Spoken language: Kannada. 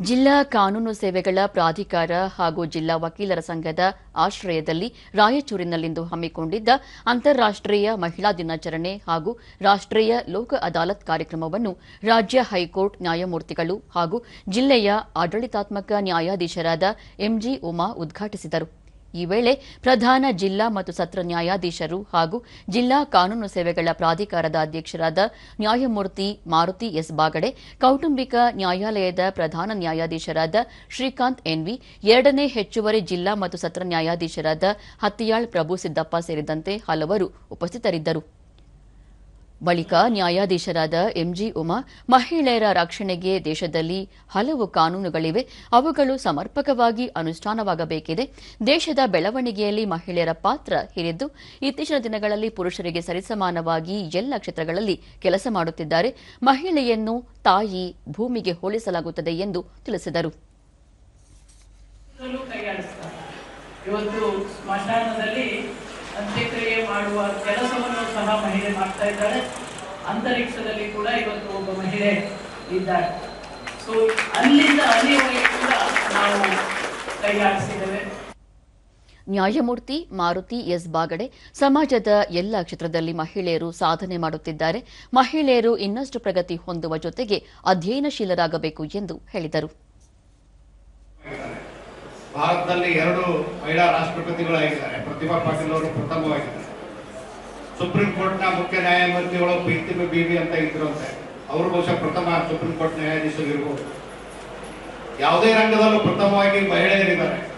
ಜಿಲ್ಲಾ ಕಾನೂನು ಸೇವೆಗಳ ಪ್ರಾಧಿಕಾರ ಹಾಗೂ ಜಿಲ್ಲಾ ವಕೀಲರ ಸಂಘದ ಆಶ್ರಯದಲ್ಲಿ ರಾಯಚೂರಿನಲ್ಲಿಂದು ಹಮ್ಮಿಕೊಂಡಿದ್ದ ಅಂತಾರಾಷ್ಟೀಯ ಮಹಿಳಾ ದಿನಾಚರಣೆ ಹಾಗೂ ರಾಷ್ಟೀಯ ಲೋಕ ಅದಾಲತ್ ಕಾರ್ಯಕ್ರಮವನ್ನು ರಾಜ್ಯ ಹೈಕೋರ್ಟ್ ನ್ಯಾಯಮೂರ್ತಿಗಳು ಹಾಗೂ ಜಿಲ್ಲೆಯ ಆಡಳಿತಾತ್ಮಕ ನ್ಯಾಯಾಧೀಶರಾದ ಎಂಜಿ ಉಮಾ ಉದ್ಘಾಟಿಸಿದರು. ಈ ವೇಳೆ ಪ್ರಧಾನ ಜಿಲ್ಲಾ ಮತ್ತು ಸತ್ರ ನ್ಯಾಯಾಧೀಶರು ಹಾಗೂ ಜಿಲ್ಲಾ ಕಾನೂನು ಸೇವೆಗಳ ಪ್ರಾಧಿಕಾರದ ಅಧ್ಯಕ್ಷರಾದ ನ್ಯಾಯಮೂರ್ತಿ ಮಾರುತಿ ಎಸ್ ಬಾಗಡೆ, ಕೌಟುಂಬಿಕ ನ್ಯಾಯಾಲಯದ ಪ್ರಧಾನ ನ್ಯಾಯಾಧೀಶರಾದ ಶ್ರೀಕಾಂತ್ ಎನ್ವಿ, ಎರಡನೇ ಹೆಚ್ಚುವರಿ ಜಿಲ್ಲಾ ಮತ್ತು ಸತ್ರ ನ್ಯಾಯಾಧೀಶರಾದ ಹತ್ತಿಯಾಳ್ ಪ್ರಭು ಸಿದ್ದಪ್ಪ ಸೇರಿದಂತೆ ಹಲವರು ಉಪಸ್ಥಿತರಿದ್ದರು. ಬಳಿಕ ನ್ಯಾಯಾಧೀಶರಾದ ಎಂಜಿ ಉಮಾ, ಮಹಿಳೆಯರ ರಕ್ಷಣೆಗೆ ದೇಶದಲ್ಲಿ ಹಲವು ಕಾನೂನುಗಳಿವೆ. ಅವುಗಳು ಸಮರ್ಪಕವಾಗಿ ಅನುಷ್ಠಾನವಾಗಬೇಕಿದೆ. ದೇಶದ ಬೆಳವಣಿಗೆಯಲ್ಲಿ ಮಹಿಳೆಯರ ಪಾತ್ರ ಹಿರಿದ್ದು ಇತ್ತೀಚಿನ ದಿನಗಳಲ್ಲಿ ಪುರುಷರಿಗೆ ಸರಿಸಮಾನವಾಗಿ ಎಲ್ಲ ಕ್ಷೇತ್ರಗಳಲ್ಲಿ ಕೆಲಸ ಮಾಡುತ್ತಿದ್ದಾರೆ. ಮಹಿಳೆಯನ್ನು ತಾಯಿ ಭೂಮಿಗೆ ಹೋಲಿಸಲಾಗುತ್ತದೆ ಎಂದು ತಿಳಿಸಿದರು. ಇವತ್ತು ಸ್ಮಶಾನದಲ್ಲಿ ಅಂತ್ಯಕ್ರಿಯೆ ಮಾಡುವ ಕೆಲಸವನ್ನು ಸಹ ಮಹಿಳೆ ಮಾಡ್ತಾ ಇದ್ದಾಳೆ ಅಂತರಿಕ್ಷದಲ್ಲಿ ಕೂಡ ಇವತ್ತು ಒಬ್ಬ ಮಹಿಳೆ ಇದ್ದಾಳೆ ಸೊ ಅಲ್ಲಿಂದ ಅಲ್ಲಿವರೆಗೆ ಕೂಡ ನಾವು ಕೈಯಾಡಿಸಿದ್ದೇವೆ. ನ್ಯಾಯಮೂರ್ತಿ ಮಾರುತಿ ಎಸ್ ಬಾಗಡೆ ಸಮಾಜದ ಎಲ್ಲ ಕ್ಷೇತ್ರದಲ್ಲಿ ಮಹಿಳೆಯರು ಸಾಧನೆ ಮಾಡುತ್ತಿದ್ದಾರೆ. ಮಹಿಳೆಯರು ಇನ್ನಷ್ಟು ಪ್ರಗತಿ ಹೊಂದುವ ಜೊತೆಗೆ ಅಧ್ಯಯನಶೀಲರಾಗಬೇಕು ಎಂದು ಹೇಳಿದರು. ಭಾರತದಲ್ಲಿ ಎರಡು ಮಹಿಳಾ ರಾಷ್ಟ್ರಪತಿಗಳಾಗಿದ್ದಾರೆ. ಪ್ರತಿಭಾ ಪಾಟೀಲ್ ಅವರು ಪ್ರಥಮವಾಗಿದ್ದಾರೆ. ಸುಪ್ರೀಂ ಕೋರ್ಟ್ನ ಮುಖ್ಯ ನ್ಯಾಯಮೂರ್ತಿಗಳು ಪ್ರೀತಿಮ ಬೀವಿ ಅಂತ ಇದ್ರು ಅಂತೆ. ಅವರು ಬಹುಶಃ ಪ್ರಥಮ ಸುಪ್ರೀಂ ಕೋರ್ಟ್ ನ್ಯಾಯಾಧೀಶರು ಇರ್ಬೋದು. ಯಾವುದೇ ರಂಗದಲ್ಲೂ ಪ್ರಥಮವಾಗಿ ಮಹಿಳೆಯರಿದ್ದಾರೆ.